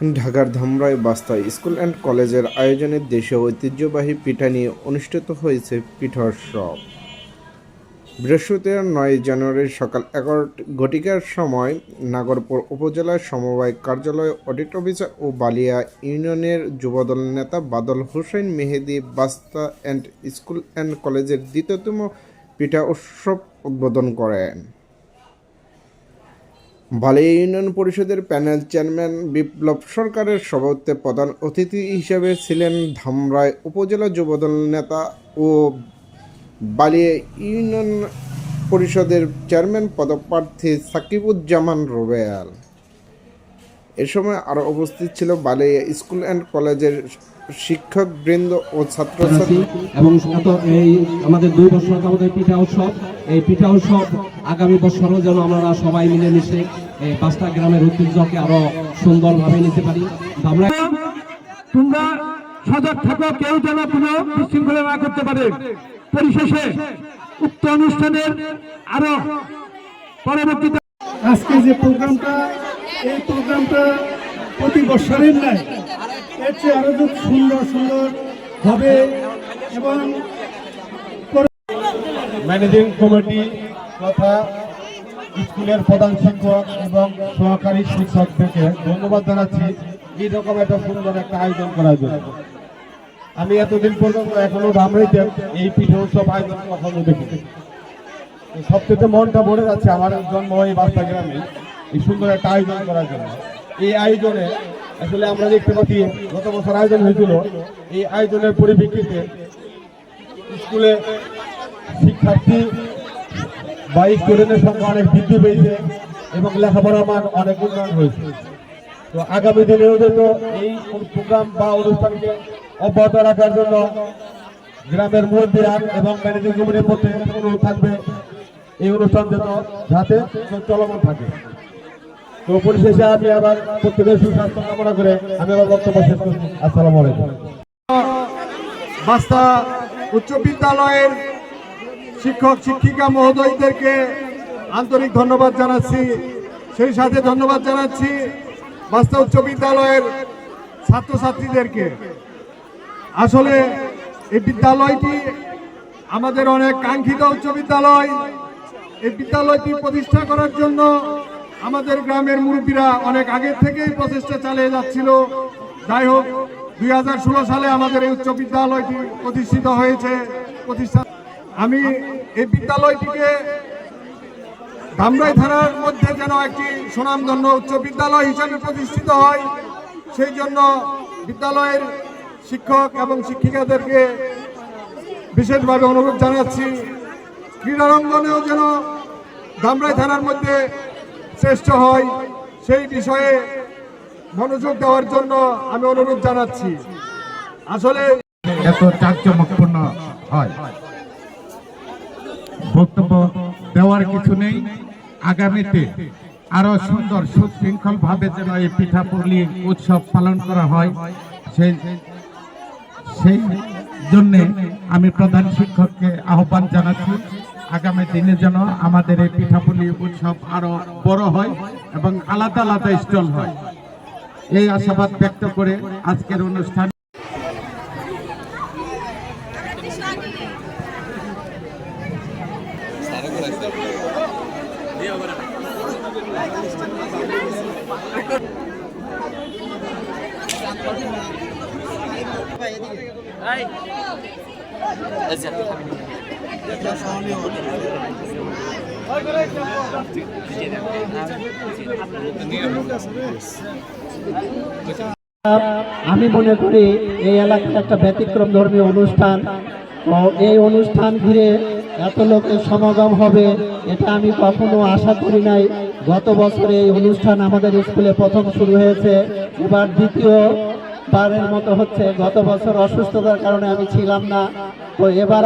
ঢাকার ধামরাই বাস্তা school and কলেজের আয়োজনে দেশীয় ঐতিহ্যবাহী পিঠা নিয়ে অনুষ্ঠিত হয়েছে পিঠোৎসব। বৃহস্পতিবার নয় জানুয়ারি সকাল এগারো ঘটিকার সময় নাগরপুর উপজেলার সমবায় কার্যালয়, অডিট অফিসার ও বালিয়া ইউনিয়নের যুবদল নেতা Badal Hossain Mehedi Basta and school and কলেজের দ্বিতীয়তম পিঠা উৎসব উদ্বোধন করেন। বালিয়া ইউনিয়ন পরিষদের প্যানেল চেয়ারম্যান বিপ্লব সরকারের সভাপতিত্বে প্রধান অতিথি হিসেবে ছিলেন ধামরাই উপজেলা যুবদল নেতা ও বালিয়া ইউনিয়ন পরিষদের চেয়ারম্যান পদপ্রার্থী সাকিবুজ্জামান রুবেল এ সময় আরও উপস্থিত ছিল বালিয়া স্কুল অ্যান্ড কলেজের শিক্ষকবৃন্দ ও ছাত্রছাত্রী। এবং এই আমাদের দুই বছর আমাদের পিঠা উৎসব, এই পিঠা উৎসব আগামী বছরও যেন আমরা সবাই মিলেমিশে এই পাঁচটা গ্রামের ঐতিহ্যকে আরও সুন্দরভাবে নিতে পারি। আমরা তোমরা সজাগ থাকো কেউ যেন কোনো বিশৃঙ্খলা না করতে পারে। পরিশেষে উক্ত অনুষ্ঠানের আরও পরবর্তীতে আজকে যে প্রোগ্রামটা এই প্রোগ্রামটা প্রতি বছরের নাই এর চেয়ে আরও খুব সুন্দর সুন্দর হবে এবং ম্যানেজিং কমিটি তথা স্কুলের প্রধান শিক্ষক এবং সহকারী শিক্ষকদেরকে ধন্যবাদ জানাচ্ছি। এইরকম একটা সুন্দর একটা আয়োজন করার জন্য। আমি এতদিন পর্যন্ত এখনও ধামরাইতে এই পিঠে উৎসব আয়োজন কখনো দেখিনি। সবচেয়ে মনটা ভরে যাচ্ছে আমার জন্ম এই বাস্তা গ্রামে, এই সুন্দর একটা আয়োজন করার জন্য। এই আয়োজনে আসলে আমরা দেখতে পাচ্ছি, গত বছর আয়োজন হয়েছিল। এই আয়োজনের পরিপ্রেক্ষিতে স্কুলে শিক্ষার্থী বা স্টুডেন্টের সংখ্যা অনেক বৃদ্ধি পেয়েছে এবং লেখাপড়ার মান অনেক উন্নয়ন হয়েছে। তো আগামী দিনেও তো এই প্রোগ্রাম বা অনুষ্ঠানকে অব্যাহত রাখার জন্য গ্রামের মুরব্বীরা এবং ম্যানেজিং কমিটির মধ্যে অনুরোধ থাকবে। এই অনুষ্ঠান যেন যাতে চলমান থাকে। তো পরিশেষে আমি আবার প্রত্যেকের সুস্বাস্থ্য কামনা করে আমি আবার বক্তব্য শেষ করছি। আসসালামু আলাইকুম। বাস্তা উচ্চ বিদ্যালয়ের শিক্ষক শিক্ষিকা মহোদয়দেরকে আন্তরিক ধন্যবাদ জানাচ্ছি। সেই সাথে ধন্যবাদ জানাচ্ছি বাস্তা উচ্চ বিদ্যালয়ের ছাত্রছাত্রীদেরকে। আসলে এই বিদ্যালয়টি আমাদের অনেক কাঙ্ক্ষিত উচ্চ বিদ্যালয়। এই বিদ্যালয়টি প্রতিষ্ঠা করার জন্য আমাদের গ্রামের মুরব্বীরা অনেক আগের থেকেই প্রচেষ্টা চালিয়ে যাচ্ছিল। যাই হোক, দুই হাজার ষোলো সালে আমাদের এই উচ্চ বিদ্যালয়টি প্রতিষ্ঠিত হয়েছে। প্রতিষ্ঠা আমি এই বিদ্যালয়টিকে ধামরাই থানার মধ্যে যেন একটি সুনামধন্য উচ্চ বিদ্যালয় হিসাবে প্রতিষ্ঠিত হয়, সেই জন্য বিদ্যালয়ের শিক্ষক এবং শিক্ষিকাদেরকে বিশেষভাবে অনুরোধ জানাচ্ছি, ক্রীড়ারঙ্গনেও যেন ধামরাই থানার মধ্যে শ্রেষ্ঠ হয়, সেই বিষয়ে মনোযোগ দেওয়ার জন্য আমি অনুরোধ জানাচ্ছি। আসলে এত জাঁকজমকপূর্ণ হয়। বক্তব্য দেওয়ার কিছু নেই। আগামীতে আরও সুন্দর সুশৃঙ্খল ভাবে যেন এই পিঠাপুলি উৎসব পালন করা হয়, সেই সেই জন্যে আমি প্রধান শিক্ষককে আহ্বান জানাচ্ছি, আগামী দিনে যেন আমাদের এই পিঠাপুলি উৎসব আরও বড় হয় এবং আলাদা আলাদা স্টল হয়। এই আশাবাদ ব্যক্ত করে আজকের অনুষ্ঠান আমি মনে করি এই এলাকায় একটা ব্যতিক্রম ধর্মীয় অনুষ্ঠান ও এই অনুষ্ঠান ঘিরে এত লোকের সমাগম হবে, এটা আমি কখনো আশা করি নাই। গত বছরে এই অনুষ্ঠান আমাদের স্কুলে প্রথম শুরু হয়েছে। এবার দ্বিতীয় বারের মতো হচ্ছে। গত বছর অসুস্থতার কারণে আমি ছিলাম না। তো এবার